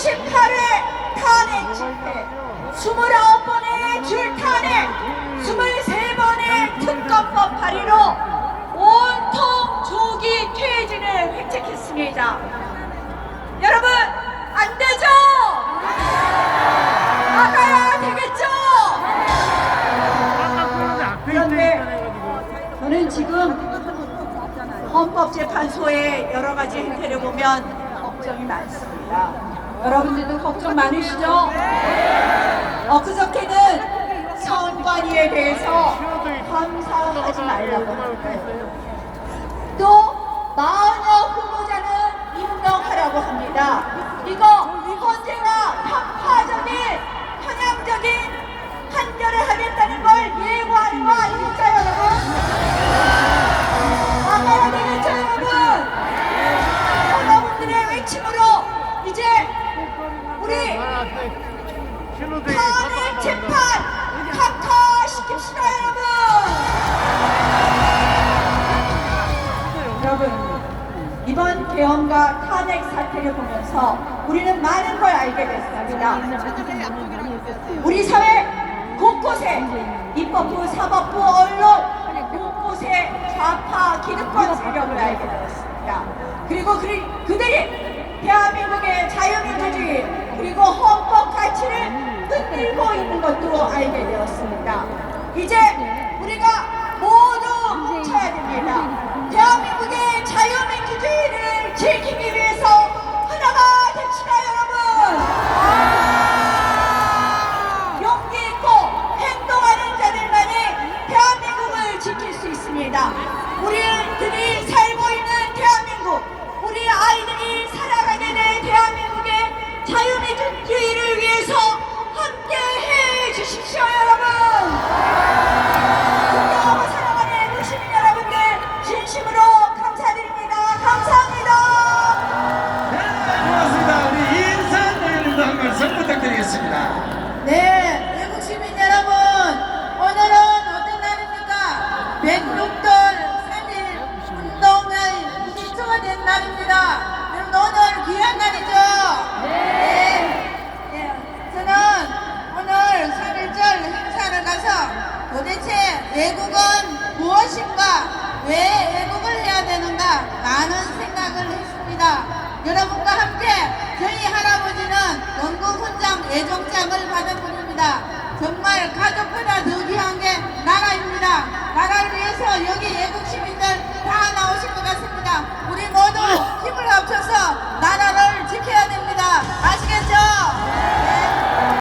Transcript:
28회 탄핵 집회 29번의 줄탄핵 23번의 특검법 발의로 온통 조기 퇴진을 획책했습니다 여러분 안 되죠? 나가야 되겠죠? 그런데 저는 지금 헌법재판소의 여러 가지 행태를 보면 걱정이 많습니다. 여러분들도 걱정 많으시죠? 엊그저께는 선관위에 대해서 감사하지 말라고 또 마흔여 후보자는 임명하라고 합니다. 우리 탄핵 재판 각하시킵시다 여러분 여러분 이번 계엄과 탄핵 사태를 보면서 우리는 많은 걸 알게 됐습니다 우리 사회 곳곳에 입법부, 사법부, 언론 곳곳에 좌파 기득권 세력을 알게 되었습니다. 그리고 그, 그들이 대한민국의 자유민주주의 그리고 헌법 가치를 흔들고 있는 것도 알게 되었습니다. 이제 우리가 모두 뭉쳐야 됩니다. 대한민국의 자유민주주의를 지키기 위해서 하나가 됩시다 여러분! 용기 있고 행동하는 자들만이 대한민국을 지킬 수 있습니다. 우리들이 말씀 부탁드리겠습니다. 네, 외국 시민 여러분, 오늘은 어떤 날입니까? 106돌 3일 운동의 20초가 된 날입니다. 여러분 오늘 귀한 날이죠? 네. 네. 저는 오늘 3일절 행사를 가서 도대체 외국은 무엇인가? 왜 외국을 해야 되는가? 많은 생각을 했습니다. 여러분과 함께 저희 훈장 애종장을 받은 분입니다. 정말 가족보다 더